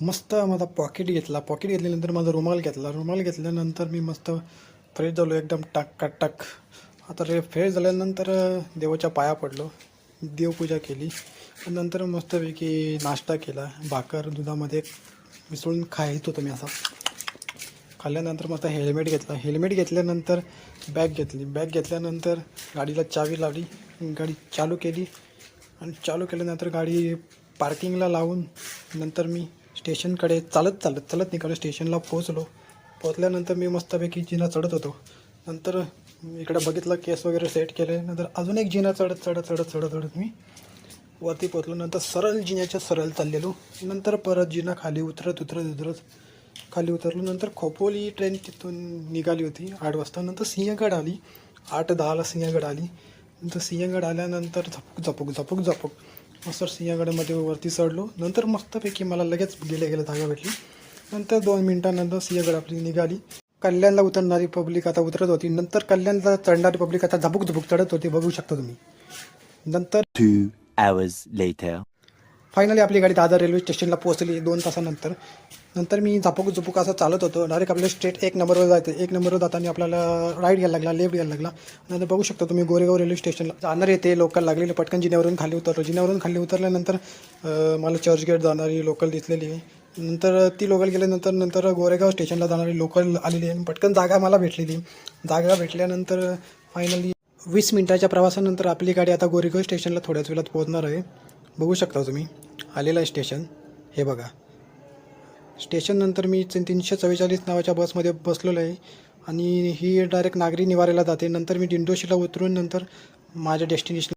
मस्त माझा पॉकेट घेतला. पॉकेट घेतल्यानंतर माझा रुमाल घेतला. रुमाल घेतल्यानंतर मी मस्त फ्रेश झालो एकदम टाक टाक आता रे फ्रेश झाल्यानंतर देवाच्या पाया पडलो. देवपूजा केली. नंतर मस्तपैकी नाश्ता केला. भाकर दुधामध्ये मिसळून खायत होतं मी असा. खाल्ल्यानंतर मस्त हेल्मेट घेतला. हेल्मेट घेतल्यानंतर बॅग घेतली. बॅग घेतल्यानंतर गाडीला चावी लावली. गाडी चालू केली. आणि चालू केल्यानंतर गाडी पार्किंगला लावून नंतर मी स्टेशनकडे चालत चालत चालत निघालो स्टेशनला पोचलो पोचल्यानंतर मी मस्तपैकी जिना चढत होतो. नंतर इकडं बघितलं केस वगैरे सेट केले. नंतर अजून एक जिना चढत चढत चढत चढत चढत मी वरती पोचलो नंतर सरळ जिन्याच्या सरळ चाललेलो. नंतर परत जिना खाली उतरत उतरत उतरत खाली उतरलो. नंतर खोपोली ट्रेन तिथून निघाली होती आठ वाजता. नंतर सिंहगड आली. आठ दहाला सिंहगड आली. नंतर सिंहगड आल्यानंतर झपूक झपूक झपूक झपूक. मस्त सिंहगडमध्ये वरती चढलो. नंतर मस्तपैकी मला लगेच गेल्या गेल्या जागा भेटली. नंतर दोन मिनिटानंतर सिंहगड आपली निघाली. कल्याणला उतरणारी पब्लिक आता उतरत होती. नंतर कल्याणला चढणारी पब्लिक आता झबुक झबुक चढत होती. बघू शकता तुम्ही. नंतर टू hours लेटर फायनली आपली गाडी दादर रेल्वे स्टेशनला पोहोचली दोन तासानंतर. नंतर मी झापूक झुपूक असं चालत होतो. डायरेक्ट आपल्याला स्ट्रेट एक नंबरवर जायचं. एक नंबरवर जाताना आपल्याला राईट घ्यायला लागला लेफ्ट घ्यायला लागला. नंतर बघू शकता तुम्ही गोरेगाव रेल्वे स्टेशनला जाणार येते लोकल लागलेले पटकन जिन्यावरून खाली उतरलो. जिन्यावरून खाली उतरल्यानंतर मला चर्चगेट जाणारी लोकल दिसलेली. आहे नंतर ती लोकल गेल्यानंतर नंतर गोरेगाव स्टेशनला जाणारी लोकल आलेली. आहे पटकन जागा मला भेटलेली. जागा भेटल्यानंतर फायनली वीस मिनिटाच्या प्रवासानंतर आपली गाडी आता गोरेगाव स्टेशनला थोड्याच वेळात पोहोचणार आहे. बघू शकता तुम्ही. आलेलं आहे स्टेशन. हे बघा. स्टेशननंतर मी तीनशे चव्वेचाळीस नावाच्या बसमध्ये बसलेलो आहे. आणि ही डायरेक्ट नागरी निवाऱ्याला जाते. नंतर मी दिंडोशीला उतरून नंतर माझ्या डेस्टिनेशन